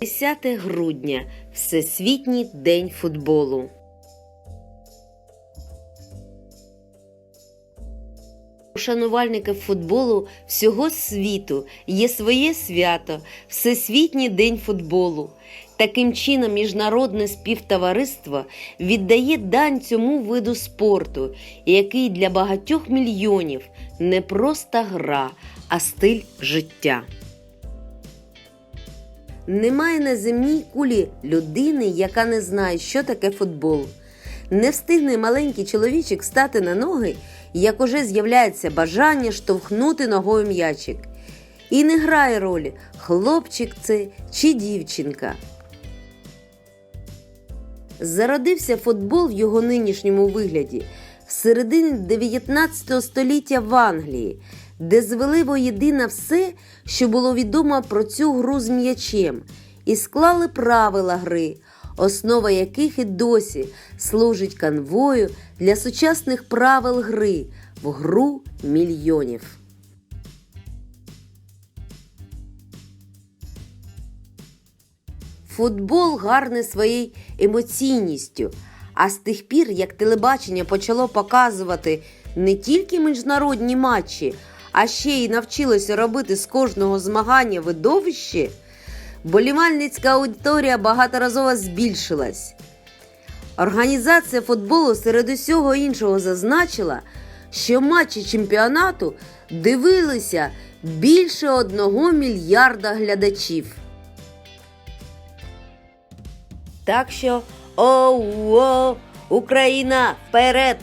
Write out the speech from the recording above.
10 грудня Всесвітній день футболу. У шанувальників футболу всього світу є своє свято Всесвітній день футболу. Таким чином, міжнародне співтовариство віддає дань цьому виду спорту, який для багатьох мільйонів не просто гра, а стиль життя. Немає на земній кулі людини, яка не знає, що таке футбол. Не встигне маленький чоловічок стати на ноги, як уже з'являється бажання штовхнути ногою м'ячик. І не грає ролі, хлопчик це чи дівчинка. Зародився футбол в його нинішньому вигляді в середині 19 століття в Англії, де звели воєдино все, що було відомо про цю гру з м'ячем, і склали правила гри, основа яких і досі служить конвою для сучасних правил гри в гру мільйонів. Футбол гарний своєю емоційністю. А з тих пір, як телебачення почало показувати не тільки міжнародні матчі, а ще й навчилося робити з кожного змагання видовище, болівальницька аудиторія багаторазово збільшилась. Організація футболу серед усього іншого зазначила, що матчі чемпіонату дивилися більше одного мільярда глядачів. Так що оу, Україна вперед!